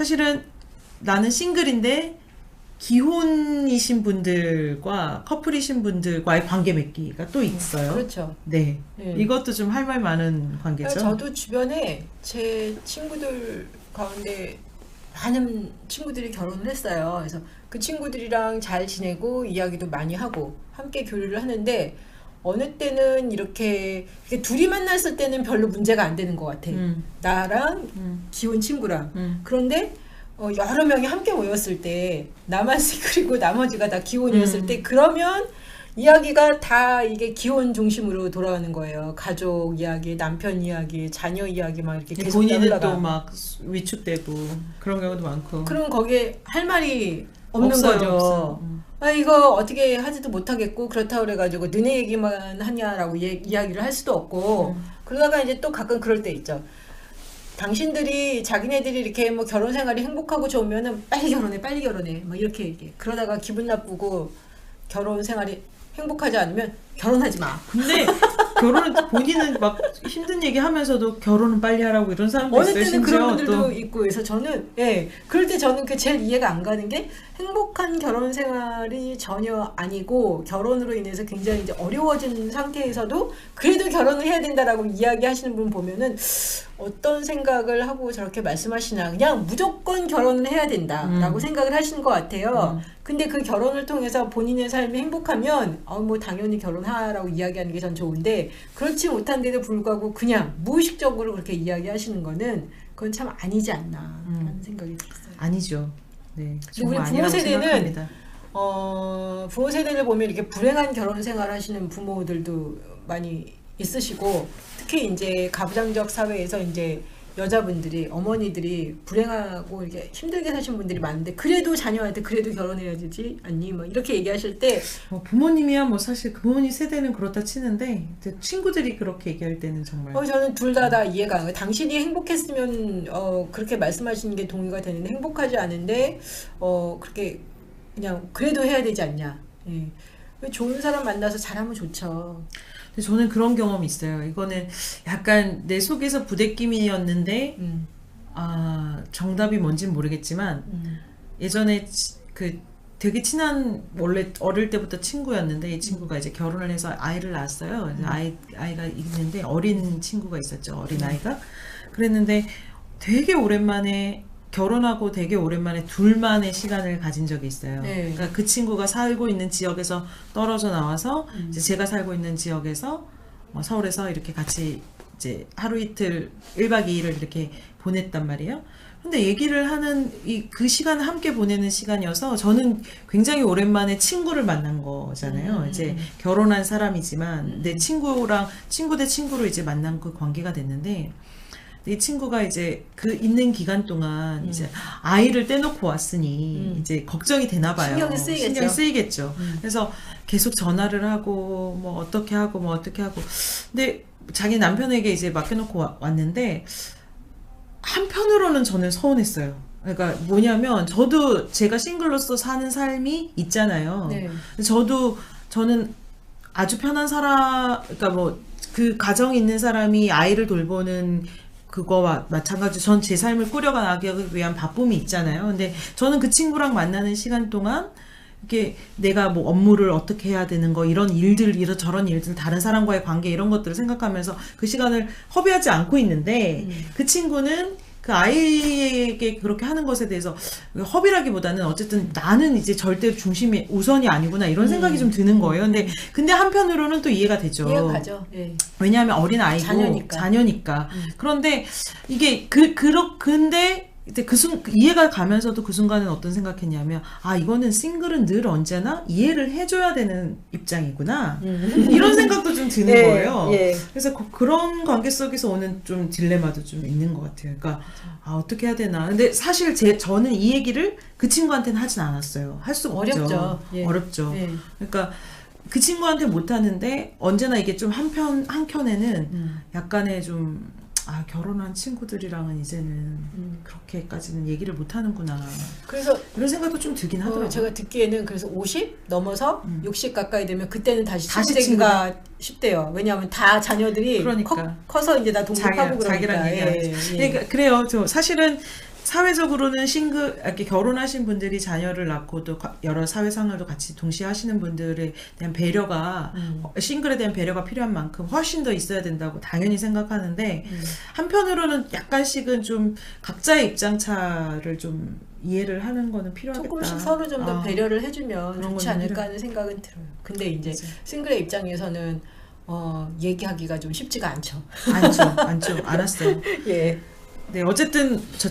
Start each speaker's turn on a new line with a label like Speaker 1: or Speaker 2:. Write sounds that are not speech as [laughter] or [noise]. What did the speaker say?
Speaker 1: 사실은 나는 싱글인데 기혼이신 분들과 커플이신 분들과의 관계 맺기가 또 있어요.
Speaker 2: 그렇죠.
Speaker 1: 네.
Speaker 2: 네.
Speaker 1: 이것도 좀 할 말 많은 관계죠.
Speaker 2: 저도 주변에 제 친구들 가운데 많은 친구들이 결혼을 했어요. 그래서 그 친구들이랑 잘 지내고 이야기도 많이 하고 함께 교류를 하는데 어느 때는 이렇게, 이렇게 둘이 만났을 때는 별로 문제가 안 되는 것 같아.
Speaker 1: 음,
Speaker 2: 나랑
Speaker 1: 음,
Speaker 2: 기혼 친구랑.
Speaker 1: 음.
Speaker 2: 그런데 어, 여러 명이 함께 모였을 때 나만 싱글이고 [laughs] 나머지가 다 기혼이었을
Speaker 1: 음.
Speaker 2: 때 그러면 이야기가 다 이게 기혼 중심으로 돌아가는 거예요. 가족 이야기, 남편 이야기, 자녀 이야기 막 이렇게 계속
Speaker 1: 본인은. 또 막 위축되고 그런 경우도 많고.
Speaker 2: 그럼 거기에 할 말이 없는
Speaker 1: 없어요,
Speaker 2: 거죠.
Speaker 1: 없어요. 음.
Speaker 2: 아 이거 어떻게 하지도 못하겠고 그렇다 그래가지고 너네 얘기만 하냐라고 예- 이야기를 할 수도 없고
Speaker 1: 음.
Speaker 2: 그러다가 이제 또 가끔 그럴 때 있죠. 당신들이 자기네들이 이렇게 뭐 결혼 생활이 행복하고 좋으면은 빨리 결혼해 빨리 결혼해 막 이렇게 얘기해. 그러다가 기분 나쁘고 결혼 생활이 행복하지 않으면 결혼하지 마.
Speaker 1: 근데 결혼은 본인은 막 힘든 얘기 하면서도 결혼은 빨리 하라고 이런 사람도
Speaker 2: 어느
Speaker 1: 있어요.
Speaker 2: 때는 그런 분들도
Speaker 1: 또
Speaker 2: 있고 그래서 저는 예 그럴 때 저는 그 제일 이해가 안 가는 게 행복한 결혼 생활이 전혀 아니고 결혼으로 인해서 굉장히 이제 어려워진 상태에서도 그래도 결혼을 해야 된다라고 이야기하시는 분 보면은 어떤 생각을 하고 저렇게 말씀하시나 그냥 무조건 결혼을 해야 된다라고
Speaker 1: 음.
Speaker 2: 생각을 하시는 것 같아요.
Speaker 1: 음.
Speaker 2: 근데 그 결혼을 통해서 본인의 삶이 행복하면 어 뭐 당연히 결혼하라고 이야기하는 게 전 좋은데 그렇지 못한데도 불구하고 그냥 무의식적으로 그렇게 이야기하시는 거는 그건 참 아니지 않나라는
Speaker 1: 음.
Speaker 2: 생각이 들었어요.
Speaker 1: 아니죠. 네.
Speaker 2: 우리 부모 세대는
Speaker 1: 생각합니다.
Speaker 2: 어, 부모 세대를 보면 이렇게 불행한 결혼 생활 하시는 부모들도 많이 있으시고 특히 이제 가부장적 사회에서 이제 여자분들이 어머니들이 불행하고 이렇게 힘들게 사신 분들이 많은데 그래도 자녀한테 그래도 결혼해야 되지 않니 뭐 이렇게 얘기하실 때
Speaker 1: 뭐 부모님이야 뭐 사실 그 부모님 세대는 그렇다 치는데 친구들이 그렇게 얘기할 때는 정말
Speaker 2: 어, 저는 둘다다 이해가 안 가요. 당신이 행복했으면 어, 그렇게 말씀하시는 게 동의가 되는데 행복하지 않은데 어, 그렇게 그냥 그래도 해야 되지 않냐. 예. 왜 좋은 사람 만나서 잘하면 좋죠.
Speaker 1: 근데 저는 그런 경험이 있어요. 이거는 약간 내 속에서 부대낌이었는데
Speaker 2: 음,
Speaker 1: 아 정답이 뭔지는 모르겠지만
Speaker 2: 음,
Speaker 1: 예전에 치- 그 되게 친한 원래 어릴 때부터 친구였는데 이 친구가 이제 결혼을 해서 아이를 낳았어요.
Speaker 2: 음.
Speaker 1: 아이 아이가 있는데 어린 친구가 있었죠. 어린 아이가 그랬는데 되게 오랜만에 결혼하고 되게 오랜만에 둘만의 시간을 가진 적이 있어요.
Speaker 2: 네.
Speaker 1: 그러니까 그 친구가 살고 있는 지역에서 떨어져 나와서
Speaker 2: 음.
Speaker 1: 이제 제가 살고 있는 지역에서 어, 서울에서 이렇게 같이 이제 하루 이틀 1박 2일을 이렇게 보냈단 말이에요. 근데 얘기를 하는 이 그 시간을 함께 보내는 시간이어서 저는 굉장히 오랜만에 친구를 만난 거잖아요.
Speaker 2: 음.
Speaker 1: 이제 결혼한 사람이지만 내 친구랑 친구 대 친구로 이제 만난 그 관계가 됐는데 이 친구가 이제 그 있는 기간 동안
Speaker 2: 음.
Speaker 1: 이제 아이를 떼놓고 왔으니
Speaker 2: 음.
Speaker 1: 이제 걱정이 되나 봐요.
Speaker 2: 신경이 쓰이겠죠.
Speaker 1: 신경이 쓰이겠죠.
Speaker 2: 음.
Speaker 1: 그래서 계속 전화를 하고 뭐 어떻게 하고 뭐 어떻게 하고 근데 자기 남편에게 이제 맡겨놓고 와- 왔는데 한편으로는 저는 서운했어요. 그러니까 뭐냐면 저도 제가 싱글로서 사는 삶이 있잖아요.
Speaker 2: 네.
Speaker 1: 저도 저는 아주 편한 사람 그러니까 뭐 그 가정 있는 사람이 아이를 돌보는 그거와 마찬가지 전 제 삶을 꾸려가기 위한 바쁨이 있잖아요. 근데 저는 그 친구랑 만나는 시간 동안 이게 내가 뭐 업무를 어떻게 해야 되는 거 이런 일들 이런 저런 일들 다른 사람과의 관계 이런 것들을 생각하면서 그 시간을 허비하지 않고 있는데
Speaker 2: 음.
Speaker 1: 그 친구는 그 아이에게 그렇게 하는 것에 대해서 허비라기보다는 어쨌든 나는 이제 절대 중심이 우선이 아니구나 이런 생각이 좀 드는 거예요. 근데 근데 한편으로는 또 이해가 되죠.
Speaker 2: 이해가죠. 예.
Speaker 1: 왜냐하면 어린 아이고
Speaker 2: 자녀니까.
Speaker 1: 자녀니까.
Speaker 2: 음.
Speaker 1: 그런데 이게 그 그렇 근데 이제 그순 이해가 가면서도 그 순간은 어떤 생각했냐면 아 이거는 싱글은 늘 언제나 이해를 해줘야 되는 입장이구나 이런 생각도 좀 드는 [laughs]
Speaker 2: 예,
Speaker 1: 거예요.
Speaker 2: 예.
Speaker 1: 그래서 그, 그런 관계 속에서 오는 좀 딜레마도 좀 있는 것 같아요. 그러니까 아 어떻게 해야 되나. 근데 사실 제 저는 이 얘기를 그 친구한테는 하진 않았어요. 할 수가 없죠.
Speaker 2: 어렵죠. 예.
Speaker 1: 어렵죠.
Speaker 2: 예.
Speaker 1: 그러니까 그 친구한테 못 하는데 언제나 이게 좀 한편 한켠에는
Speaker 2: 음.
Speaker 1: 약간의 좀 아, 결혼한 친구들이랑은 이제는
Speaker 2: 음.
Speaker 1: 그렇게까지는 얘기를 못 하는구나.
Speaker 2: 그래서
Speaker 1: 이런 생각도 좀 들긴 하더라고요.
Speaker 2: 어, 제가 듣기에는 그래서 50 넘어서
Speaker 1: 음.
Speaker 2: 60 가까이 되면 그때는 다시
Speaker 1: 다시
Speaker 2: 친구되기가 쉽대요. 왜냐하면 다 자녀들이
Speaker 1: 그러니까.
Speaker 2: 커, 서 이제 다 독립하고
Speaker 1: 자기,
Speaker 2: 그러니까.
Speaker 1: 자기랑.
Speaker 2: 예, 예.
Speaker 1: 그러니까 그래요. 저 사실은 사회적으로는 싱글 이렇게 결혼하신 분들이 자녀를 낳고 또 가- 여러 사회 생활도 같이 동시에 하시는 분들에 대한 배려가
Speaker 2: 음.
Speaker 1: 어, 싱글에 대한 배려가 필요한 만큼 훨씬 더 있어야 된다고 당연히 생각하는데
Speaker 2: 음.
Speaker 1: 한편으로는 약간씩은 좀 각자의 입장 차를 좀 이해를 하는 거는 필요하겠다.
Speaker 2: 조금씩 서로 좀더
Speaker 1: 아,
Speaker 2: 배려를 해주면 좋지 않을까 하는 생각은 들어요. 근데 이제
Speaker 1: 맞아.
Speaker 2: 싱글의 입장에서는 어, 얘기하기가 좀 쉽지가 않죠.
Speaker 1: 안죠, 안죠, [laughs] 알았어요.
Speaker 2: 예.
Speaker 1: 네, 어쨌든 저